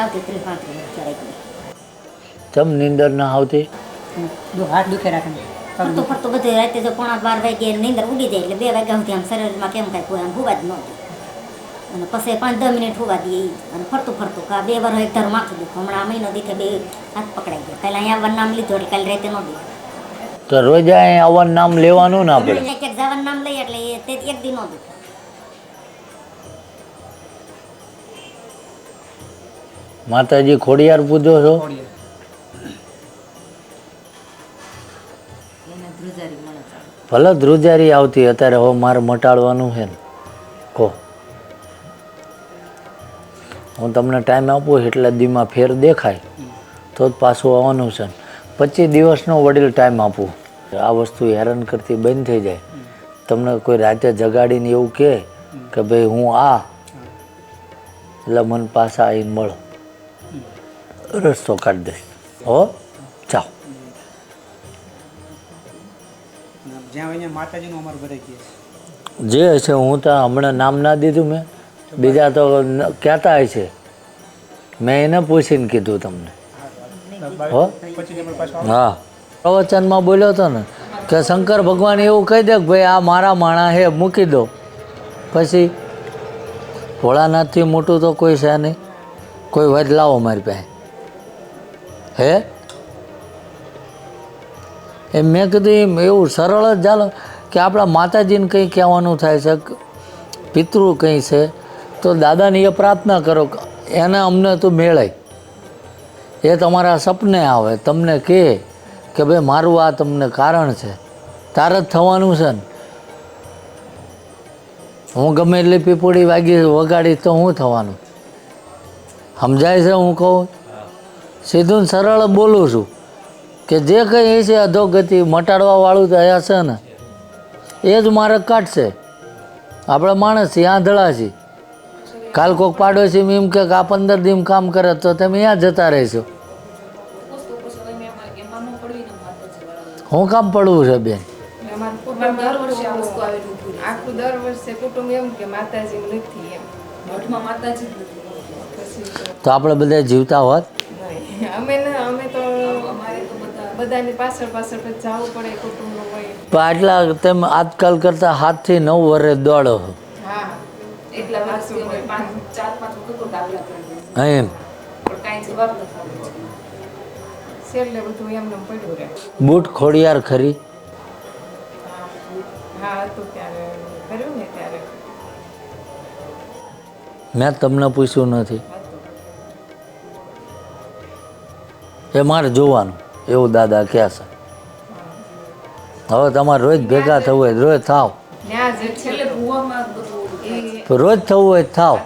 આવતી ત્રીસ પાંત્રીસ વર્ષ રાતની નીંદર ના આવતી? હાથ દુખે રાખે ફરતું ફરતું બધું રાતે જો પોણા બાર વાગે નીંદર ઉડી જાય એટલે બે વાગ્યા સુધી આમ શરીરમાં કેમ કાંઈ કોઈ આમ હોવા જ નહોતી અને પછી પાંચ દસ મિનિટ હોવા દઈએ અને ફરતું ફરતું કા બે વાર એક ધાર માથું દુખું. હમણાં આ મહિનો દીધે બે હાથ પકડાઈ ગયા. પહેલાં અહીંયા આવવાનું નામ લીધું એટલે કાલે રાતે ન દીધું તો રોજ અહીંયા આવવાનું નામ લેવાનું ના પડે. એક જવાનું નામ લઈએ એટલે એ તે એક દી ન દુખે. માતાજી ખોડિયાર પૂજો છો. ભલે ધ્રુજારી આવતી અત્યારે હવે મારે મટાડવાનું છે ને. કહો હું તમને ટાઈમ આપું એટલે દીમાં ફેર દેખાય. તો જ પાછું આવવાનું છે ને. પચીસ દિવસનો વડીલ ટાઈમ આપું. આ વસ્તુ હેરાન કરતી બંધ થઈ જાય. તમને કોઈ રાતે જગાડીને એવું કહે કે ભાઈ હું આ. એટલે મને પાછા આવીને મળો. રસ્તો કાઢી દઈશ હો કહે જે હશે હું તો હમણાં નામ ના દીધું મેં. બીજા તો કહેતા હશે મેં એને પૂછીને કીધું તમને. હો? હા. પ્રવચનમાં બોલ્યો હતો ને કે શંકર ભગવાન એવું કહી દે કે ભાઈ આ મારા માણા હે મૂકી દો. પછી ભોળાનાથથી મોટું તો કોઈ છે નહીં. કોઈ વધ લાવો મારી પાસે. હે? એ મેં કીધું એમ એવું સરળ જ ચાલો કે આપણા માતાજીને કંઈ કહેવાનું થાય છે, પિતૃ કંઈ છે, તો દાદાની એ પ્રાર્થના કરો એને અમને તો મેળાય. એ તમારા સપને આવે, તમને કહે કે ભાઈ મારું આ તમને કારણ છે, તારે જ થવાનું છે ને. હું ગમે એટલી પીપોડી વાગી વગાડી તો હું થવાનું. સમજાય છે હું કહું? સીધું સરળ બોલું છું કે જે કંઈ છે અધોગતિ મટાડવાવાળું તો અહીંયા છે ને એ જ મારે કાઢશે. આપણે માણસ છીએ આંધળા છીએ. કાલ કોક પાડોશી એમ કે આ પંદર દીમ કામ કરે તો તમે અહીંયા જતા રહેશો. હું કામ પડવું છે બેન? તો આપણે બધા જીવતા હોત. અમે ના અમે તો અમારે તો બધા બધાની પાછળ પાછળ જવું પડે કુટુંબનું હોય. પણ આટલા તેમ આજકાલ કરતા હાથથી નવ વર્ષે દોડો. હા. એટલા વર્ષથી અમે પાંચ ચાર પાંચ વખત દાખલા કરી એમ. પણ કાંઈ જવાબ નથી છેલ્લે બધું એમને પડ્યું રહે. બૂટ ખોડિયાર ખરી? હા હતું ત્યારે કર્યું ને ત્યારે. મેં તમને પૂછ્યું નથી. એ મારે જોવાનું. એવું દાદા કહે છે. હવે તમારે રોજ ભેગા થવું હોય રોજ થાવ. રોજ થવું હોય થાવ.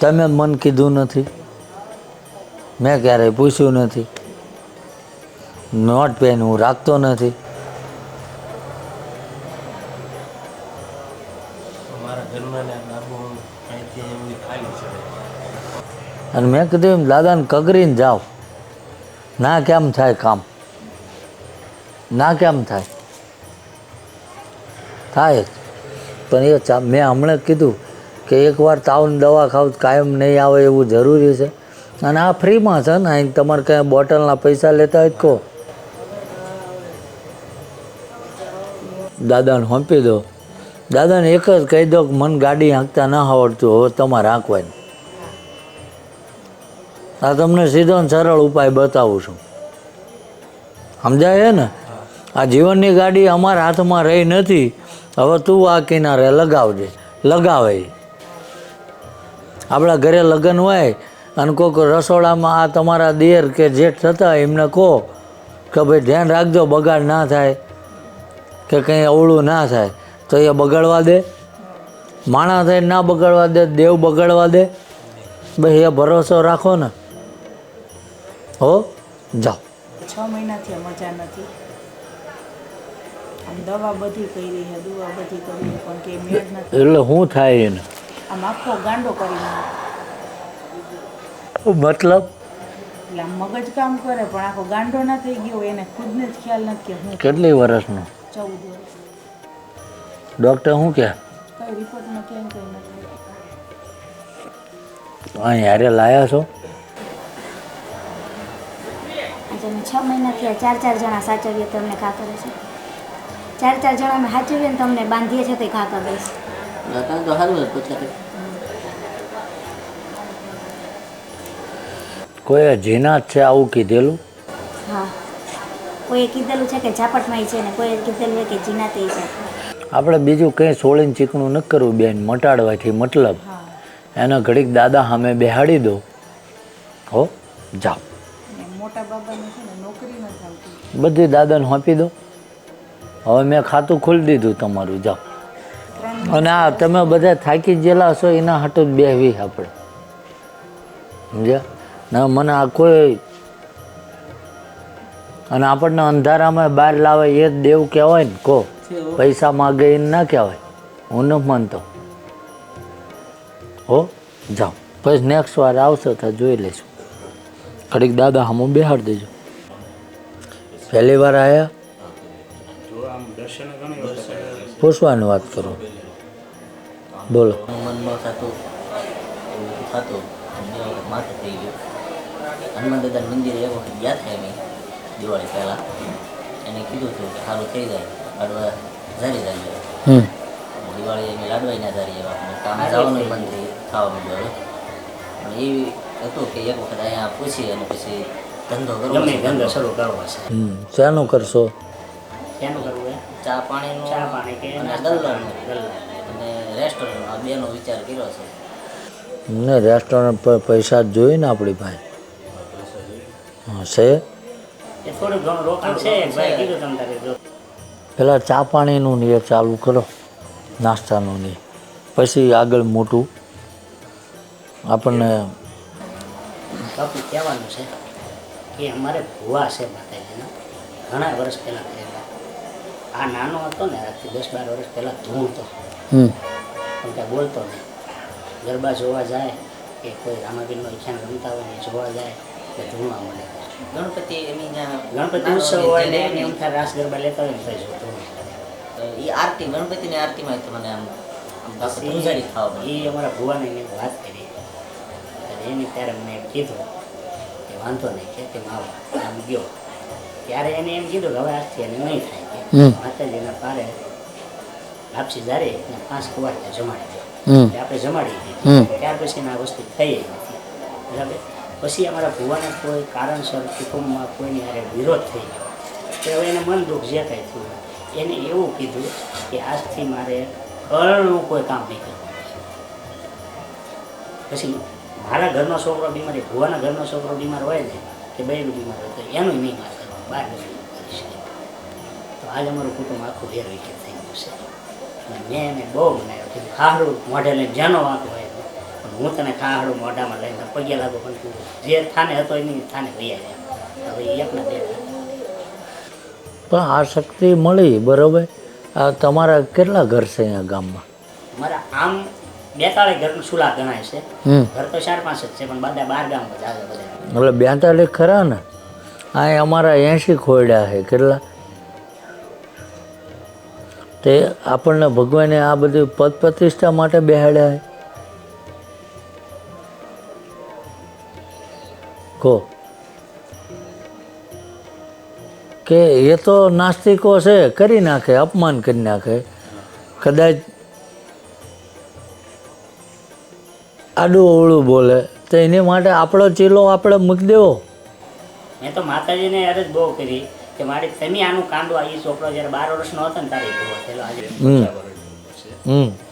તમે મન કીધું નથી. મેં ક્યારેય પૂછ્યું નથી. નોટ પેન હું રાખતો નથી. અને મેં કીધું એમ, દાદાને કગરીને જાઓ. ના, કેમ થાય કામ? ના, કેમ થાય? થાય પણ એ મેં હમણાં કીધું કે એકવાર તાવની દવા ખાવ, કાયમ નહીં આવે એવું જરૂરી છે. અને આ ફ્રીમાં છે ને, અહીં તમારે ક્યાંય બોટલના પૈસા લેતા હોય કહો. દાદાને સોંપી દો. દાદાને એક જ કહી દો કે, મને ગાડી હાંકતા ન આવડતું, હવે તમારે હાંકવાની. આ તમને સીધો સરળ ઉપાય બતાવું છું. સમજાય છે ને? આ જીવનની ગાડી અમારા હાથમાં રહી નથી. હવે તું આ કિનારે લગાવજે. લગાવે. આપણા ઘરે લગ્ન હોય અને કોઈક રસોડામાં આ તમારા દેર કે જેઠ થતા એમને કહો કે ભાઈ ધ્યાન રાખજો, બગાડ ના થાય કે કંઈ અવળું ના થાય. તો એ બગાડવા દે. માણા થાય ના બગાડવા દે, દેવ બગાડવા દે. ભાઈ એ ભરોસો રાખો ને. હો જાઓ. છ મહિનાથી મજા નથી. આમ દવા બધી કરી છે દવા બધી કરી પણ કે મેળ નથી એટલે શું થાય એને? આમ આખો ગાંડો કરી નાખ્યો. મતલબ? એટલે આમ મગજ કામ કરે પણ આખો ગાંડો ના થઈ ગયો હોય એને ખુદને જ ખ્યાલ નથી કે હું કેટલી વર્ષનો? ચૌદ વર્ષ. ડૉક્ટર શું કહે કઈ રિપોર્ટમાં કેમ કંઈ નથી. અહીં હારે લાયા છો? અમે છ મહિના થયા ચાર ચાર જણા સાચવીએ તો અમને ઘા કરે છે ચાર ચાર જણા અમે સાચવીએ ને તો અમને બાંધીએ છીએ તો ઘા કરે છે તો સારું પછી કોઈ જીનાત છે આવું કીધેલું? હા. કોઈએ કીધેલું છે કે ઝાપટમાં છે ને કોઈએ કીધેલું છે કે જીનાતે છે. આપણે બીજું કંઈ સોળીને ચીકણું ન કરવું બેન મટાડવાથી મતલબ. એને ઘડીક દાદા સામે બેહાડી દો. હો જાઓ. મોટા બાબાને છે ને નોકરી નથી આવતી બધી દાદાને સોંપી દો હવે મેં ખાતું ખોલી દીધું તમારું જાઓ. અને આ તમે બધા થાકી ગયેલા હશો એના હાટો જ બેહવી આપણે. સમજ્યા? ના મને આ કોઈ અને આપણને અંધારામાં બહાર લાવે એ જ દેવ કહેવાય ને કહો. પૈસા માગે એને ના કહેવાય. હું ન માનતો. હો જાઓ. પછી નેક્સ્ટ વાર આવશો તો જોઈ લઈશું. ઘડીક દાદા હમું બેહાડ દેજો. પહેલી વાર આવ્યા પૂછવાની વાત કરો. બોલો. મન ન થતું થતું માથે થઈ ગયું હનુમાન દાદા મંદિરે એક વખત ગયા હતા અમે દિવાળી પહેલાં એને કીધું હતું કે સારું થઈ જાય લાડવા ઝારી જાય દિવાળી અમે લાડવાઈ ના અને કામ જવાનું મન થઈ થવા મળ્યું પણ એવી હતું કે એક વખત અહીંયા પૂછી અને પછી ધંધો કરવો છે. ધંધો શરૂ કરવો છે. શાનું કરશો? શેનું કરવું ચા પાણીનું ચા પાણી કે અને ગલ્લાનું અને રેસ્ટોરન્ટ આ બેનો વિચાર કર્યો છે. ને રેસ્ટોરન્ટ પર પૈસા જ જોઈએ ને આપણી પાસે હા છે? પેલા થોડું ઘણું રોકાણ છે ભાઈ કીધું તમે પહેલાં ચા પાણીનું ને એ ચાલુ કરો. નાસ્તાનું ને પછી આગળ મોટું. આપણને બાપુ કહેવાનું છે કે અમારે ભૂવા છે માતાજીના. ઘણા વર્ષ પહેલાં થયેલા. આ નાનો હતો ને આજથી દસ બાર વર્ષ પહેલાં ધૂણતો હમ. પણ ત્યાં બોલતો નહીં. ગરબા જોવા જાય કે કોઈ રામાબીનનો ઈચ્છાને રમતા હોય ને જોવા જાય કે ધૂણવા મળે ગણપતિ એની ગણપતિ ઉત્સવ હોય ને એની અમથા રાસ ગરબા લેતા હોય ને તો જો ધૂણવા એ આરતી ગણપતિની આરતીમાં તો મને આમ એ અમારા ભુવાને વાત કરી. એની ત્યારે મને એમ કીધું કે વાંધો નહીં કે તેમ આવો આમ ગયો. ત્યારે એને એમ કીધું કે હવે આજથી એને નહીં થાય કે. માતાજીના પારે લાપસી જારી અને પાંચ ત્યાં જમાડી દો આપણે જમાડી દીધી. ત્યાર પછી આ વસ્તુ થઈ નથી. બરાબર? પછી અમારા ભુવાના કોઈ કારણસર કુટુંબમાં કોઈની અરે વિરોધ થઈ ગયો. તો હવે એને મન દુઃખ જે કાંઈ થયું એને એવું કીધું કે આજથી મારે કરણનું કોઈ કામ નહીં કરવું પછી મારા ઘરનો છોકરો બીમાર એ ભુવાના ઘરનો છોકરો બીમાર હોય ને કે બહેનું બીમાર હોય તો એનું નહીં માર કરવાનું બહાર નથી કરી શકે તો આજ અમારું કુટુંબ આખું ઘેર વિખેર થઈ ગયું છે. અને મેં એને બહુ મનાવ્યો કે ખાહડું મોઢે લઈને જેનો વાંક હોય. પણ હું તને ખાહડું મોઢામાં લઈને પગે લાગુ પણ તું જે થાને હતો એની થાને વૈયા જાય હવે એકના બે પણ આ શક્તિ મળી બરાબર? આ તમારા કેટલા ઘર છે અહીંયા ગામમાં? મારા આમ બેતાળે ઘરનું સુલા ગણાય છે. હમ. ઘર તો ચાર પાંચ જ છે પણ બધા બાર ગામ બધા એટલે બેતાલીસ ખરા ને? આ અમારા એંશી ખોયડા છે કેટલા? તે આપણને ભગવાને આ બધી પદ પ્રતિષ્ઠા માટે બેહાડ્યા છે. કહો. કે એ તો નાસ્તિકો છે કરી નાખે અપમાન કરી નાખે. કદાચ આડું અવળું બોલે. તો એની માટે આપણો ચીલો આપણે મૂકી દેવો. મેં તો માતાજીને અરજ બહુ કરી કે મારી તમે આનું કાંડો આ છોકરો જ્યારે બાર વર્ષનો હતો ને તારે ભૂવો થયેલો આજે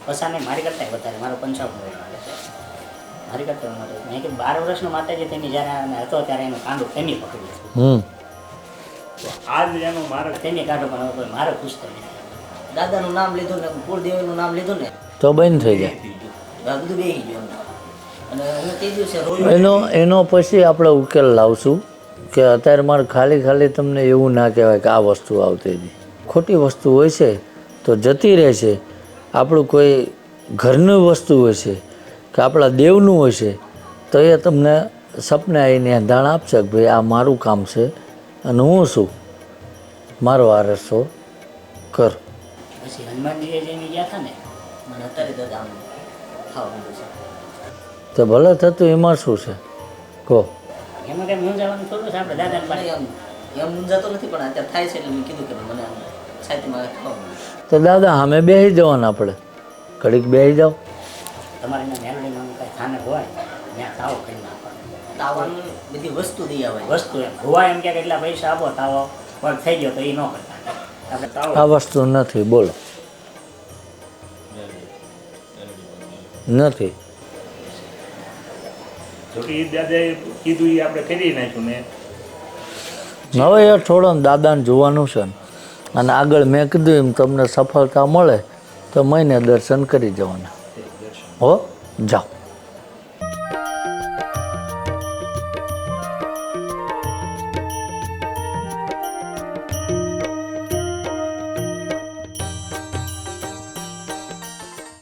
પસાને મારી કરતા વધારે મારો પંચાવન મારી કરતાં મોટો મેં કે બાર વર્ષનો માતાજી તેની જ્યારે હતો ત્યારે એનું કાંડો તેની પકડ્યું હમ. તો આજ એનો મારો તેની કાંડો પણ હવે કોઈ મારે પૂછતો નથી. દાદાનું નામ લીધું ને કુળદેવીનું નામ લીધું ને? તો બંધ થઈ જાય. બધું બેસી ગયું એનો એનો પછી આપણે ઉકેલ લાવશું કે અત્યારે મારે ખાલી ખાલી તમને એવું ના કહેવાય કે આ વસ્તુ આવતી હતી ખોટી વસ્તુ હોય છે તો જતી રહે છે. આપણું કોઈ ઘરની વસ્તુ હોય છે કે આપણા દેવનું હોય છે તો એ તમને સપને આવીને ધાણ આપશે કે ભાઈ આ મારું કામ છે અને હું શું? મારો આ રસ્તો કર. પછી હનુમાનજી ગયા હતા ને મને અત્યારે તો તો ભલે થતું એમાં શું છે? કહો. એમાં કંઈ મૂંઝાવાનું થોડું છે આપણે દાદાને મને પાસે આમ એમ મૂંઝાતો નથી પણ અત્યારે થાય છે એટલે મેં કીધું કે મને તો દાદા સામે બેસી જવાના આપણે. ઘડીક બેસી જાઓ. તમારે મેલડીમાં કાંઈ હોય ત્યાં તાવો કરી બધી વસ્તુ દઈ આવે. વસ્તુ એમ. ભુવા એમ કે એટલા પૈસા આપો તાવો. પણ થઈ ગયો તો એ ન કરતા. આ વસ્તુ નથી બોલો. નથી. જોકે એ દાદાએ કીધું એ આપણે કરી નાખ્યું ને હવે એ થોડો ને દાદાને જોવાનું છે ને. અને આગળ મેં કીધું એમ તમને સફળતા મળે તો મહિને દર્શન કરી જવાના. હો જાઓ.